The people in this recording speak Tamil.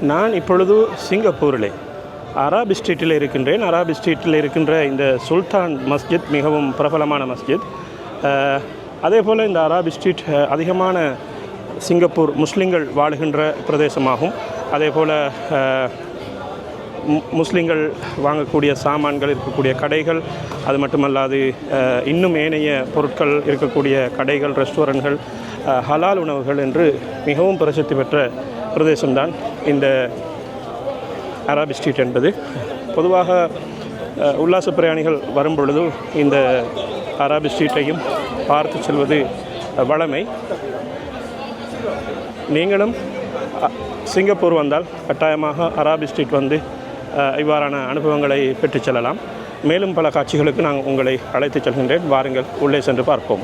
நான் இப்பொழுது சிங்கப்பூரிலே. அராப் ஸ்ட்ரீட்டில் இருக்கின்றேன். அராப் ஸ்ட்ரீட்டில் இருக்கின்ற இந்த சுல்தான் மஸ்ஜித் மிகவும் பிரபலமான மஸ்ஜித். அதே போல் இந்த அராப் ஸ்ட்ரீட் அதிகமான சிங்கப்பூர் முஸ்லீம்கள் வாழுகின்ற பிரதேசமாகும். அதே போல் மு- வாங்கக்கூடிய சாமான்கள் இருக்கக்கூடிய கடைகள் அது மட்டுமல்லாது இன்னும் ஏனைய பொருட்கள் இருக்கக்கூடிய கடைகள் ரெஸ்டாரண்ட்கள் ஹலால் உணவுகள் என்று மிகவும் பிரசித்தி பெற்ற பிரதேசம்தான் இந்த அராபி ஸ்ட்ரீட் என்பது. பொதுவாக உல்லாச பிரயாணிகள் வரும் பொழுது இந்த அராபி ஸ்ட்ரீட்டையும் பார்த்து செல்வது வளமை நீங்களும் சிங்கப்பூர் வந்தால் கட்டாயமாக அராபி ஸ்ட்ரீட் வந்து இவ்வாறான அனுபவங்களை பெற்றுச் செல்லலாம். மேலும் பல காட்சிகளுக்கு நான் உங்களை அழைத்துச் செல்கின்றேன். வாருங்கள் உள்ளே சென்று பார்ப்போம்.